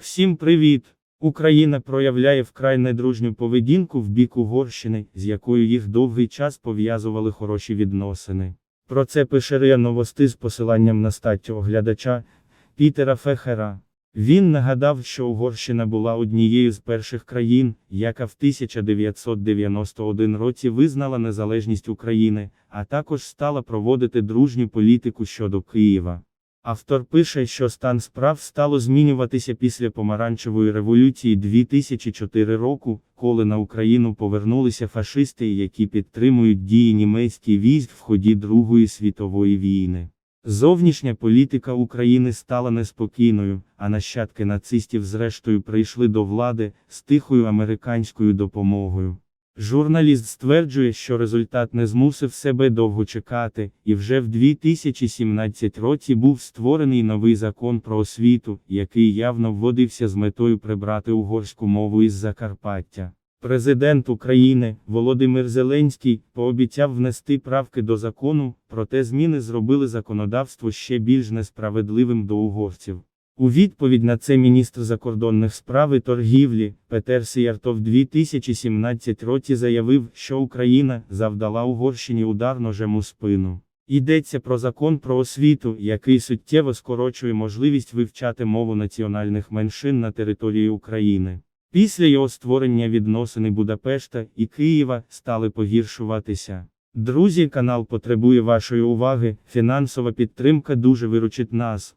Всім привіт! Україна проявляє вкрай недружню поведінку в бік Угорщини, з якою їх довгий час пов'язували хороші відносини. Про це пише РИА Новости з посиланням на статтю оглядача Пітера Фехера. Він нагадав, що Угорщина була однією з перших країн, яка в 1991 році визнала незалежність України, а також стала проводити дружню політику щодо Києва. Автор пише, що стан справ стало змінюватися після помаранчевої революції 2004 року, коли на Україну повернулися фашисти, які підтримують дії німецьких військ в ході Другої світової війни. Зовнішня політика України стала неспокійною, а нащадки нацистів зрештою прийшли до влади з тихою американською допомогою. Журналіст стверджує, що результат не змусив себе довго чекати, і вже в 2017 році був створений новий закон про освіту, який явно вводився з метою прибрати угорську мову із Закарпаття. Президент України Володимир Зеленський пообіцяв внести правки до закону, проте зміни зробили законодавство ще більш несправедливим до угорців. У відповідь на це міністр закордонних справ і торгівлі Петер Сіяртов 2017 році заявив, що Україна завдала Угорщині удар ножем у спину. Йдеться про закон про освіту, який суттєво скорочує можливість вивчати мову національних меншин на території України. Після його створення відносини Будапешта і Києва стали погіршуватися. Друзі, канал потребує вашої уваги, фінансова підтримка дуже виручить нас.